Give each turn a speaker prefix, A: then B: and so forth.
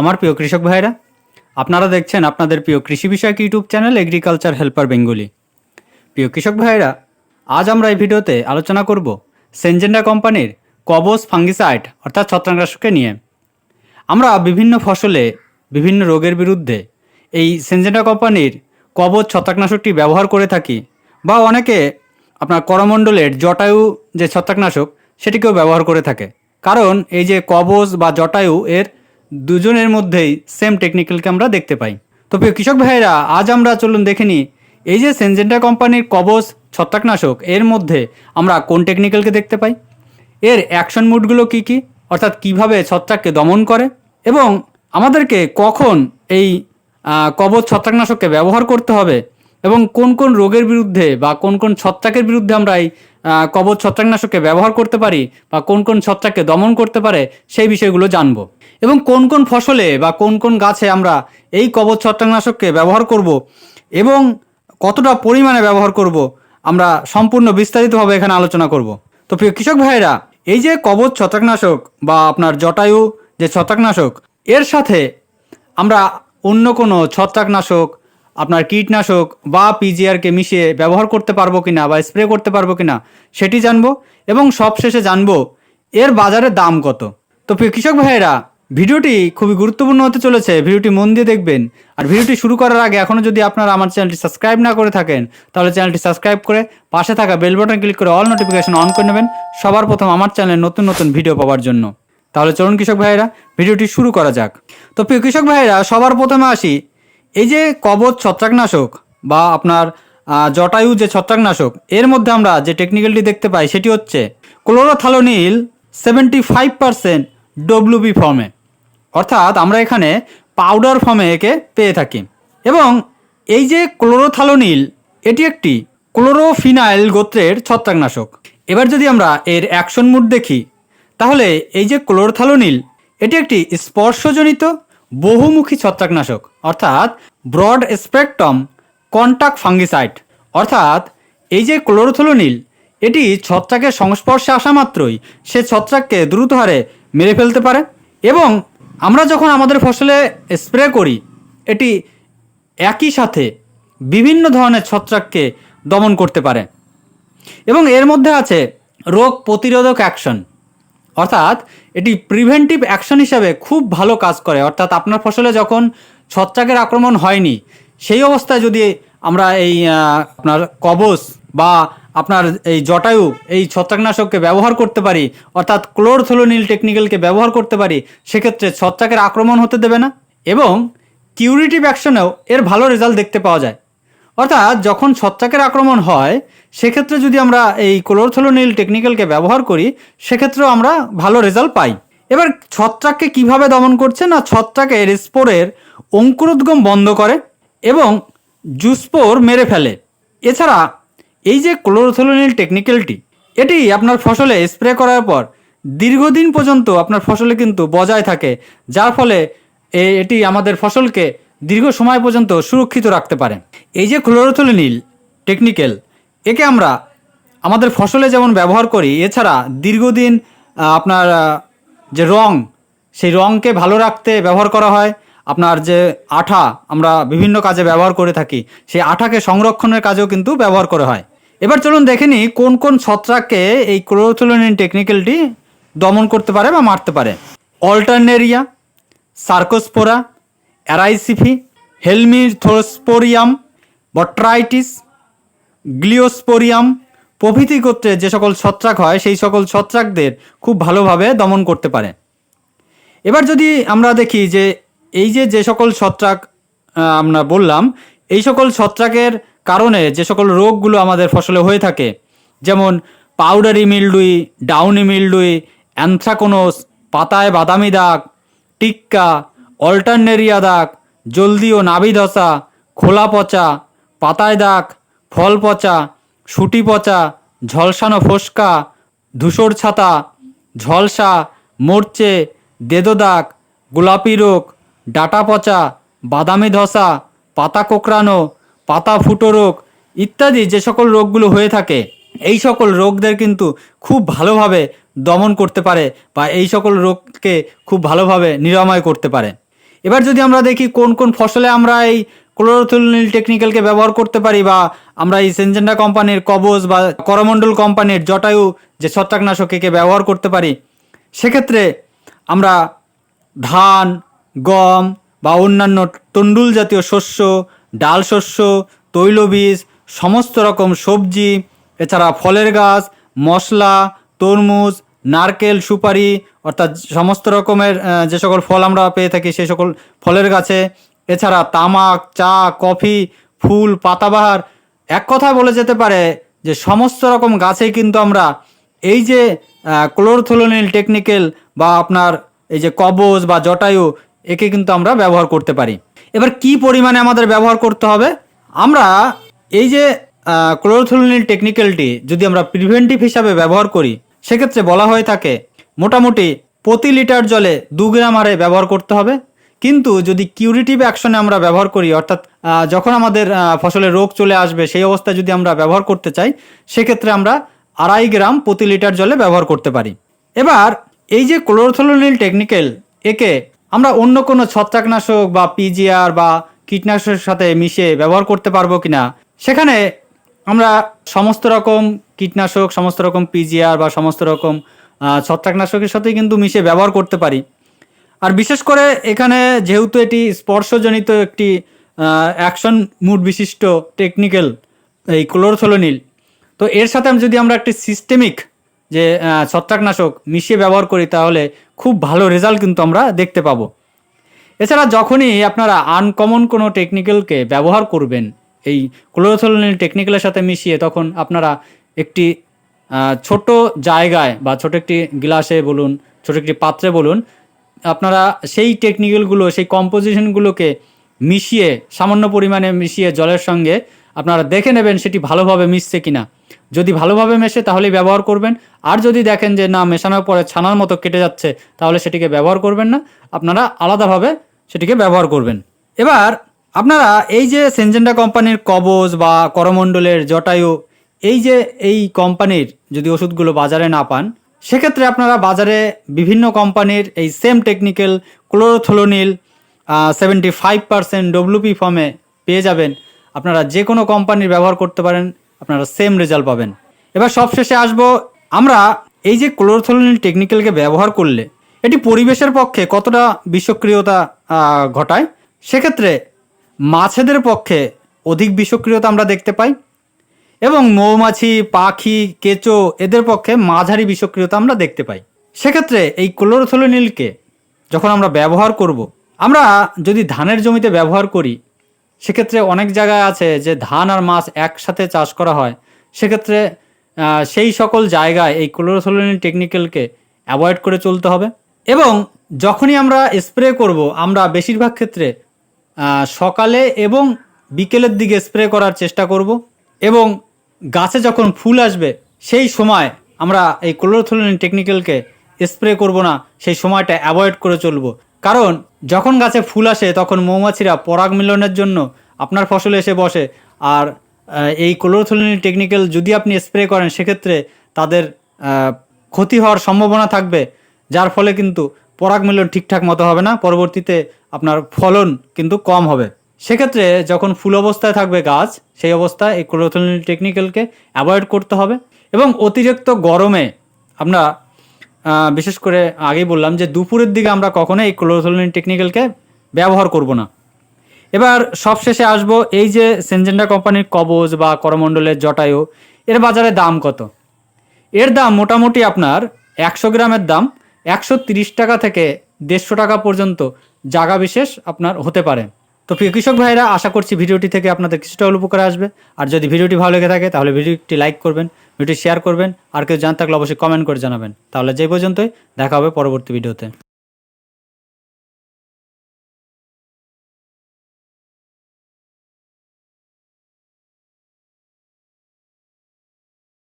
A: আমার প্রিয় কৃষক ভাইরা, আপনারা দেখছেন আপনাদের প্রিয় কৃষি বিষয়ক YouTube channel agriculture helper Bengali. প্রিয় কৃষক ভাইরা, আজ আমরা এই ভিডিওতে আলোচনা করব সেনজেন্ডা কোম্পানির কবস ফাঙ্গিসাইড, অর্থাৎ ছত্রাকনাশককে নিয়ে। আমরা বিভিন্ন ফসলে বিভিন্ন রোগের বিরুদ্ধে এই সেনজেন্ডা কোম্পানির কবচ ছত্রাকনাশকটি ব্যবহার করে থাকি বা অনেকে আপনার করমণ্ডলের জটায়ু যে ছত্রাকনাশক, সেটিকেও ব্যবহার করে থাকে। কারণ এই যে কবচ বা জটায়ু, এর দুজনের মধ্যেই সেম টেকনিক্যালকে আমরা দেখতে পাই। তো প্রিয় কৃষক ভাইয়েরা, আজ আমরা চলুন দেখে নিই, এই যে সেনজেন্টা কোম্পানির কবচ ছত্রাকনাশক, এর মধ্যে আমরা কোন টেকনিক্যালকে দেখতে পাই? এর অ্যাকশন মুডগুলো কি কি? অর্থাৎ কীভাবে ছত্রাককে দমন করে? এবং আমাদেরকে কখন এই কবচ ছত্রাকনাশককে ব্যবহার করতে হবে? এবং কোন কোন রোগের বিরুদ্ধে বা কোন কোন ছত্রাকের বিরুদ্ধে আমরা এই কবচ ছত্রাকনাশককে ব্যবহার করতে পারি বা কোন কোন ছত্রাককে দমন করতে পারে সেই বিষয়গুলো জানব। এবং কোন কোন ফসলে বা কোন কোন গাছে আমরা এই কবচ ছত্রাকনাশককে ব্যবহার করব এবং কতটা পরিমাণে ব্যবহার করব আমরা সম্পূর্ণ বিস্তারিতভাবে এখানে আলোচনা করব। তো প্রিয় কৃষক ভাইয়েরা, এই যে কবচ ছত্রাকনাশক বা আপনার জটায়ু যে ছত্রাকনাশক, এর সাথে আমরা অন্য কোনো ছত্রাকনাশক আপনার কীটনাশক বা পিজিআরকে মিশিয়ে ব্যবহার করতে পারব কিনা বা স্প্রে করতে পারব কিনা সেটি জানব এবং সবশেষে জানব এর বাজারে দাম কত। তো কৃষক ভাইয়েরা, ভিডিওটি খুবই গুরুত্বপূর্ণ হতে চলেছে। ভিডিওটি মন দিয়ে দেখবেন। আর ভিডিওটি শুরু করার আগে এখনও যদি আপনারা আমার চ্যানেলটি সাবস্ক্রাইব না করে থাকেন, তাহলে চ্যানেলটি সাবস্ক্রাইব করে পাশে থাকা বেল বাটন ক্লিক করে অল নোটিফিকেশন অন করে নেবেন সবার প্রথম আমার চ্যানেলে নতুন নতুন ভিডিও পাওয়ার জন্য। তাহলে চলুন কৃষক ভাইয়েরা, ভিডিওটি শুরু করা যাক। তো প্রিয় কৃষক ভাইয়েরা, সবার প্রথমে আসি এই যে কবচ ছত্রাকনাশক বা আপনার জটায়ু যে ছত্রাকনাশক, এর মধ্যে আমরা যে টেকনিক্যালটি দেখতে পাই সেটি হচ্ছে chlorothalonil seventy five percent WB ফর্মে অর্থাৎ আমরা এখানে পাউডার ফর্মে একে পেয়ে থাকি। এবং এই যে ক্লোরোথালোনিল এটি একটি ক্লোরোফিনাইল গোত্রের ছত্রাকনাশক। এবার যদি আমরা এর অ্যাকশন মুড দেখি, তাহলে এই যে ক্লোরোথালোনিল এটি একটি স্পর্শজনিত বহুমুখী ছত্রাকনাশক, অর্থাৎ ব্রড স্পেকট্রাম কন্টাক্ট ফাঙ্গিসাইড। অর্থাৎ এই যে ক্লোরোথলোনিল, এটি ছত্রাকের সংস্পর্শে আসা মাত্রই সে ছত্রাককে দ্রুত হারে মেরে ফেলতে পারে এবং আমরা যখন আমাদের ফসলে স্প্রে করি, এটি একই সাথে বিভিন্ন ধরনের ছত্রাককে দমন করতে পারে। এবং এর মধ্যে আছে রোগ প্রতিরোধক অ্যাকশন। অর্থাৎ এটি প্রিভেন্টিভ অ্যাকশন হিসাবে খুব ভালো কাজ করে। অর্থাৎ আপনার ফসলে যখন ছত্রাকের আক্রমণ হয়নি, সেই অবস্থায় যদি আমরা এই আপনার কবচ বা আপনার এই জটায়ু, এই ছত্রাকনাশককে ব্যবহার করতে পারি, অর্থাৎ ক্লোরথলোনিল টেকনিক্যালকে ব্যবহার করতে পারি, সেক্ষেত্রে ছত্রাকের আক্রমণ হতে দেবে না এবং কিউরিটিভ অ্যাকশনেও এর ভালো রেজাল্ট দেখতে পাওয়া যায়। অর্থাৎ যখন ছত্রাকের আক্রমণ হয়, সেক্ষেত্রে যদি আমরা এই ক্লোরথলোনিল টেকনিক্যালকে ব্যবহার করি, সেক্ষেত্রেও আমরা ভালো রেজাল্ট পাই। এবার ছত্রাককে কীভাবে দমন করছে না ছত্রাকের স্পোরের অঙ্কুরোদ্গম বন্ধ করে এবং জুস্পোর মেরে ফেলে? এছাড়া এই যে ক্লোরোথলোনিল টেকনিক্যালটি এটি আপনার ফসলে স্প্রে করার পর দীর্ঘদিন পর্যন্ত আপনার ফসলে কিন্তু বজায় থাকে, যার ফলে এটি আমাদের ফসলকে দীর্ঘ সময় পর্যন্ত সুরক্ষিত রাখতে পারে। এই যে ক্লোরোথলিনিল টেকনিক্যাল একে আমরা আমাদের ফসলে যেমন ব্যবহার করি, এছাড়া দীর্ঘদিন আপনার যে রং, সেই রঙকে ভালো রাখতে ব্যবহার করা হয়। আপনার যে আঠা আমরা বিভিন্ন কাজে ব্যবহার করে থাকি, সেই আঠাকে সংরক্ষণের কাজেও কিন্তু ব্যবহার করা হয়। এবার চলুন দেখে নিই কোন কোন ছত্রাককে এই ক্লোরোথলিনিন টেকনিক্যালটি দমন করতে পারে বা মারতে পারে। অল্টারনেরিয়া, সার্কোস্পোরা, অ্যারাইসিফি, হেলমিথোস্পোরিয়াম বট্রাইটিস, গ্লিওস্পোরিয়াম প্রভৃতি গোত্রের যে সকল ছত্রাক হয়, সেই সকল ছত্রাকদের খুব ভালোভাবে দমন করতে পারে। এবার যদি আমরা দেখি যে এই যে যে সকল ছত্রাক আমরা বললাম, এই সকল ছত্রাকের কারণে যে সকল রোগগুলো আমাদের ফসলে হয়ে থাকে, যেমন পাউডারি মিলডুই, ডাউনি মিলডুই, অ্যানথ্রাকোনোস, পাতায় বাদামি দাগ, টিক্কা, অল্টারনেরিয়া দাগ, জলদি ও নাভি ধসা খোলা পচা পাতায় দাগ, ফল পচা, সুটি পচা, ঝলসানো ফোসকা, ধূসর ছাতা, ঝলসা, মরচে, দেদো দাগ, গোলাপি রোগ, ডাটা পচা, বাদামি ধসা, পাতা কোঁকড়ানো, পাতা ফুটো রোগ ইত্যাদি যে সকল রোগগুলো হয়ে থাকে, এই সকল রোগদের কিন্তু খুব ভালোভাবে দমন করতে পারে বা এই সকল রোগকে খুব ভালোভাবে নিরাময় করতে পারে। এবার যদি আমরা দেখি কোন কোন ফসলে আমরা এই ক্লোরোথুলনিল টেকনিক্যালকে ব্যবহার করতে পারি বা আমরা এই সেনজেন্ডা কোম্পানির কবজ বা করমণ্ডল কোম্পানির জটায়ু যে ছত্রাকনাশক একে ব্যবহার করতে পারি। সেক্ষেত্রে আমরা ধান, গম বা অন্যান্য তন্ডুল জাতীয় শস্য, ডাল শস্য, তৈলবীজ, সমস্ত রকম সবজি, এছাড়া ফলের গাছ, মশলা, তরমুজ, নারকেল, সুপারি, অর্থাৎ সমস্ত রকমের যে সকল ফল আমরা পেয়ে থাকি সেই সকল ফলের গাছে এছাড়া তামাক, চা, কফি, ফুল, পাতাবাহার এক কথায় বলে যেতে পারে যে সমস্ত রকম গাছেই কিন্তু আমরা এই যে ক্লোরথোলোনিল টেকনিক্যাল বা আপনার এই যে কবজ বা জটায়ু, একে কিন্তু আমরা ব্যবহার করতে পারি। এবার কি পরিমাণে আমাদের ব্যবহার করতে হবে? আমরা এই যে ক্লোরথোলোনিল টেকনিক্যালটি যদি আমরা প্রিভেন্টিভ হিসাবে ব্যবহার করি, সেক্ষেত্রে বলা হয়ে থাকে মোটামুটি প্রতি লিটার জলে দু গ্রাম হারে ব্যবহার করতে হবে। কিন্তু যদি কিউরিটিভ অ্যাকশনে আমরা ব্যবহার করি, অর্থাৎ যখন আমাদের ফসলে রোগ চলে আসবে, সেই অবস্থায় যদি আমরা ব্যবহার করতে চাই, সেক্ষেত্রে আমরা আড়াই গ্রাম প্রতি লিটার জলে ব্যবহার করতে পারি। এবার, এই যে ক্লোরোথোলোনিল টেকনিক্যাল একে আমরা অন্য কোনো ছত্রাকনাশক বা পিজিআর বা কীটনাশকের সাথে মিশে ব্যবহার করতে পারব কি না সেখানে আমরা সমস্ত রকম কীটনাশক, সমস্ত রকম পিজিআর বা সমস্ত রকম ছত্রাকনাশকের সাথে কিন্তু মিশিয়ে ব্যবহার করতে পারি। আর বিশেষ করে এখানে যেহেতু এটি স্পর্শজনিত একটি অ্যাকশন মুড বিশিষ্ট টেকনিক্যাল এই ক্লোরোথোলোনিল তো এর সাথে আমি যদি আমরা একটি সিস্টেমিক যে ছত্রাকনাশক মিশিয়ে ব্যবহার করি, তাহলে খুব ভালো রেজাল্ট কিন্তু আমরা দেখতে পাবো। এছাড়া যখনই আপনারা আনকমন কোনো টেকনিক্যালকে ব্যবহার করবেন, এই ক্লোরোথোলিন টেকনিক্যালের সাথে মিশিয়ে, তখন আপনারা একটি ছোট জায়গায় বা ছোট একটি গ্লাসে বলুন, ছোট একটি পাত্রে বলুন আপনারা সেই টেকনিক্যালগুলো সেই কম্পোজিশনগুলোকে মিশিয়ে, সামান্য পরিমাণে মিশিয়ে জলের সঙ্গে আপনারা দেখে নেবেন সেটি ভালোভাবে মিশছে কিনা। যদি ভালোভাবে মেশে তাহলেই ব্যবহার করবেন। আর যদি দেখেন যে না, মেশানোর পরে ছানার মতো কেটে যাচ্ছে, তাহলে সেটিকে ব্যবহার করবেন না। আপনারা আলাদাভাবে সেটিকে ব্যবহার করবেন। এবার আপনারা এই যে সেনজেন্ডা কোম্পানির কবজ বা করমণ্ডলের জটায়ু, এই যে এই কোম্পানির যদি ওষুধগুলো বাজারে না পান সেক্ষেত্রে আপনারা বাজারে বিভিন্ন কোম্পানির এই same technical chlorothalonil seventy five percent WP ফর্মে পেয়ে যাবেন। আপনারা যে কোনো কোম্পানির ব্যবহার করতে পারেন, আপনারা সেম রেজাল্ট পাবেন। এবার সবশেষে আসব, আমরা এই যে ক্লোরোথোলোনিল টেকনিক্যালকে ব্যবহার করলে, এটি পরিবেশের পক্ষে কতটা বিষক্রিয়তা ঘটায়? সেক্ষেত্রে মাছেদের পক্ষে অধিক বিষক্রিয়তা আমরা দেখতে পাই। এবং মৌমাছি, পাখি, কেঁচো এদের পক্ষে মাঝারি বিষক্রিয়তা আমরা দেখতে পাই। সেক্ষেত্রে এই ক্লোরোথোলোনিলকে যখন আমরা ব্যবহার করব, আমরা যদি ধানের জমিতে ব্যবহার করি, সেক্ষেত্রে অনেক জায়গায় আছে যে ধান আর মাছ একসাথে চাষ করা হয়। সেক্ষেত্রে সেই সকল জায়গায় এই ক্লোরোথোলোনিল টেকনিক্যালকে অ্যাভয়েড করে চলতে হবে। এবং যখনই আমরা স্প্রে করব, আমরা বেশিরভাগ ক্ষেত্রে সকালে এবং বিকেলের দিকে স্প্রে করার চেষ্টা করব। এবং গাছে যখন ফুল আসবে, সেই সময় আমরা এই ক্লোরোথোলিন টেকনিক্যালকে স্প্রে করব না, সেই সময়টা অ্যাভয়েড করে চলব। কারণ, যখন গাছে ফুল আসে, তখন মৌমাছিরা পরাগ মিলনের জন্য আপনার ফসলে এসে বসে। আর এই ক্লোরোথোলিন টেকনিক্যাল যদি আপনি স্প্রে করেন, সেক্ষেত্রে তাদের ক্ষতি হওয়ার সম্ভাবনা থাকবে, যার ফলে কিন্তু পরাগ মিলন ঠিকঠাক মতো হবে না। পরবর্তীতে আপনার ফলন কিন্তু কম হবে। সেক্ষেত্রে যখন ফুল অবস্থায় থাকবে গাছ, সেই অবস্থায় এই ক্লোরোথোলিন টেকনিক্যালকে অ্যাভয়েড করতে হবে এবং অতিরিক্ত গরমে আমরা বিশেষ করে আগেই বললাম যে দুপুরের দিকে আমরা কখনোই এই ক্লোরোথোলিন টেকনিক্যালকে ব্যবহার করব না। এবার সবশেষে আসব এই যে সেনজেন্ডা কোম্পানির কবজ বা করমণ্ডলের জটায়ু, এর বাজারে দাম কত? এর দাম মোটামুটি আপনার একশো গ্রামের দাম, একশো টাকা থেকে দেড়শো টাকা পর্যন্ত জায়গা বিশেষ আপনার হতে পারে। তো প্রিয় কৃষক ভাইরা, আশা করছি ভিডিওটি থেকে আপনাদের কিছুটা হলেও উপকার আসবে। আর যদি ভিডিওটি ভালো লেগে থাকে, তাহলে ভিডিওটি লাইক করবেন, ভিডিওটি শেয়ার করবেন, আর কেউ জানতে থাকলে অবশ্যই কমেন্ট করে জানাবেন। তাহলে যে পর্যন্তই, দেখা হবে পরবর্তী ভিডিওতে।